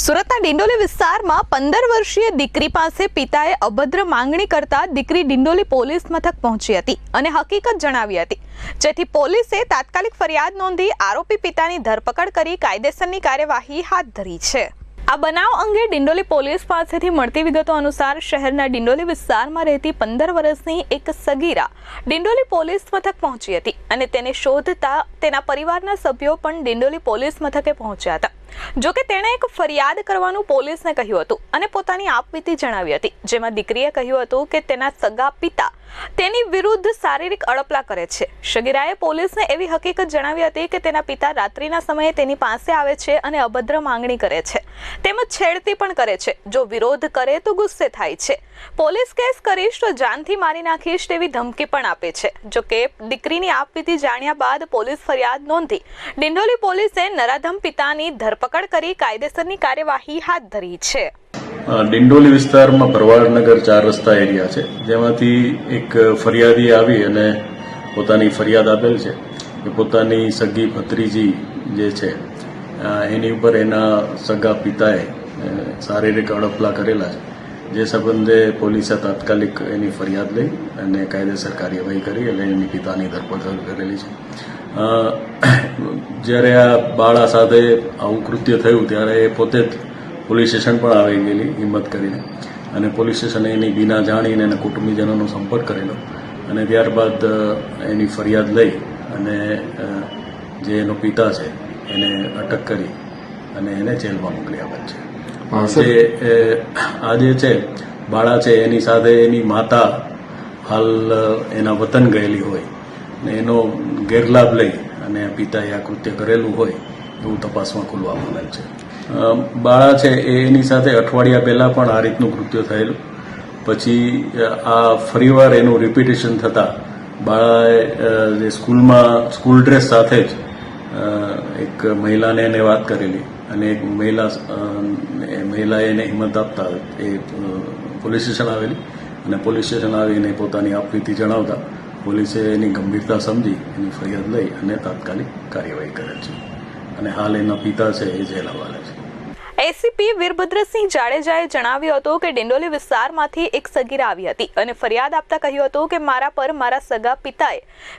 સુરતના ડિંડોલી વિસ્તારમાં પંદર વર્ષીય દીકરી પાસે પિતાએ અભદ્ર માંગણી કરતા દીકરી ડિંડોલી પોલીસ મથક પહોંચી હતી અને હકીકત જણાવી હતી. જેથી પોલીસે તાત્કાલિક ફરિયાદ નોંધી આરોપી પિતાની ધરપકડ કરી કાયદેસરની કાર્યવાહી હાથ ધરી છે. આ બનાવ અંગે ડિંડોલી પોલીસ પાસેથી મળતી વિગતો અનુસાર શહેરના ડિંડોલી વિસ્તારમાં રહેતી પંદર વર્ષની એક સગીરા ડિંડોલી પોલીસ મથક પહોંચી હતી અને તેને શોધતા તેના પરિવારના સભ્યો પણ ડિંડોલી પોલીસ મથકે પહોંચ્યા હતા. જો કે તેણે એક ફરિયાદ કરવાનું પોલીસને કહ્યું હતું અને પોતાની આપવીતી જણાવી હતી. જેમાં દીકરીએ કહ્યું હતું કે તેના સગા પિતા તેની વિરુદ્ધ શારીરિક અડપલા કરે છે. શગીરાએ પોલીસને એવી હકીકત જણાવી હતી કે તેના પિતા રાત્રિના સમયે તેની પાસે આવે છે અને અભદ્ર માંગણી કરે છે. તેમજ છેડતી પણ કરે છે. જો વિરોધ કરે તો ગુસ્સે થાય છે. પોલીસ કેસ કરીશ તો જાનથી મારી નાખીશ તેવી ધમકી પણ આપે છે. જો કે દીકરીની આપવીતી જાણ્યા બાદ પોલીસ ફરિયાદ નોંધી ડિંડોલી પોલીસે નરાધમ પિતાની ધરપકડ કરી કાયદેસરની કાર્યવાહી હાથ ધરી છે. ડિંડોલી વિસ્તારમાં ભરવાડનગર ચાર રસ્તા એરિયા છે. જેમાંથી એક ફરિયાદી આવી અને પોતાની ફરિયાદ આપેલ છે કે પોતાની સગી ભત્રીજી જે છે એની ઉપર એના સગા પિતાએ શારીરિક અડપલા કરેલા છે. જે સંબંધે પોલીસે તાત્કાલિક એની ફરિયાદ લઈ અને કાયદેસર કાર્યવાહી કરી અને એની પિતાની ધરપકડ કરેલી છે. જ્યારે આ બાળા સાથે આવું કૃત્ય થયું ત્યારે એ પોતે જ પોલીસ સ્ટેશન પણ આવી ગયેલી હિંમત કરીને. અને પોલીસ સ્ટેશને એની વિના જાણીને એના કુટુંબીજનોનો સંપર્ક કરેલો. અને ત્યારબાદ એની ફરિયાદ લઈ અને જે એનો પિતા છે એને અટક કરી અને એને જેલમાં મોકલી આપેલ છે. જે આ જે છે બાળા છે એની સાથે એની માતા હાલ એના વતન ગયેલી હોય. ને એનો ગેરલાભ લઈ અને પિતાએ આ કૃત્ય કરેલું હોય એવું તપાસમાં ખુલવા મળેલ છે. બાળા છે એની સાથે અઠવાડિયા પહેલાં પણ આ રીતનું કૃત્ય થયેલું. પછી આ ફરીવાર એનું રિપીટેશન થતાં બાળાએ જે સ્કૂલમાં, સ્કૂલ ડ્રેસ સાથે જ એક મહિલાને એને વાત કરેલી અને એક મહિલા મહિલાએ એને હિંમત આપતા એ પોલીસ સ્ટેશન આવેલી અને પોલીસ સ્ટેશન આવીને પોતાની આપવીતી જણાવતા પોલીસે એની ગંભીરતા સમજી, એની ફરિયાદ લઈ અને તાત્કાલિક કાર્યવાહી કરેલ છે. અને હાલ એના પિતા છે, એ જેલ હવાલે છે. એસીપી વીરભદ્રસિંહ જાડેજાએ જણાવ્યું હતું કે ડિંડોલી વિસ્તારમાંથી એક સગીરા આવી હતી અને ફરિયાદ આપતા કહ્યું હતું કે મારા પર મારા સગા પિતાએ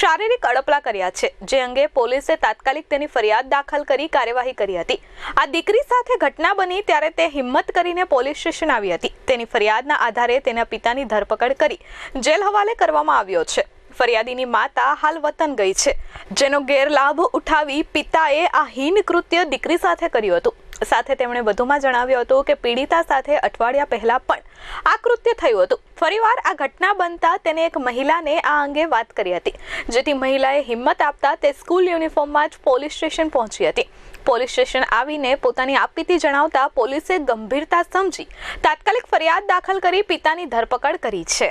શારીરિક અડપલા કર્યા છે, જે અંગે પોલીસે તાત્કાલિક તેની ફરિયાદ દાખલ કરી કાર્યવાહી કરી હતી. આ દીકરી સાથે ઘટના બની ત્યારે તે હિંમત કરીને પોલીસ સ્ટેશન આવી હતી. તેની ફરિયાદના આધારે તેના પિતાની ધરપકડ કરી જેલ હવાલે કરવામાં આવ્યો છે. ફરિયાદીની માતા હાલ વતન ગઈ છે, જેનો ગેરલાભ ઉઠાવી પિતાએ આ હીન કૃત્ય દીકરી સાથે કર્યું હતું. સાથે તેમણે વધુમાં જણાવ્યું હતું કે પીડિતા સાથે અઠવાડિયા પહેલા પણ આ કૃત્ય થયું હતું. ફરીવાર આ ઘટના બનતા તેને એક મહિલાને આ અંગે વાત કરી હતી, જેથી મહિલાએ હિંમત આપતા તે સ્કૂલ યુનિફોર્મમાં જ પોલીસ સ્ટેશન પહોંચી હતી. પોલીસ સ્ટેશન આવીને પોતાની આપીતી જણાવતા પોલીસે ગંભીરતા સમજી તાત્કાલિક ફરિયાદ દાખલ કરી પિતાની ધરપકડ કરી છે.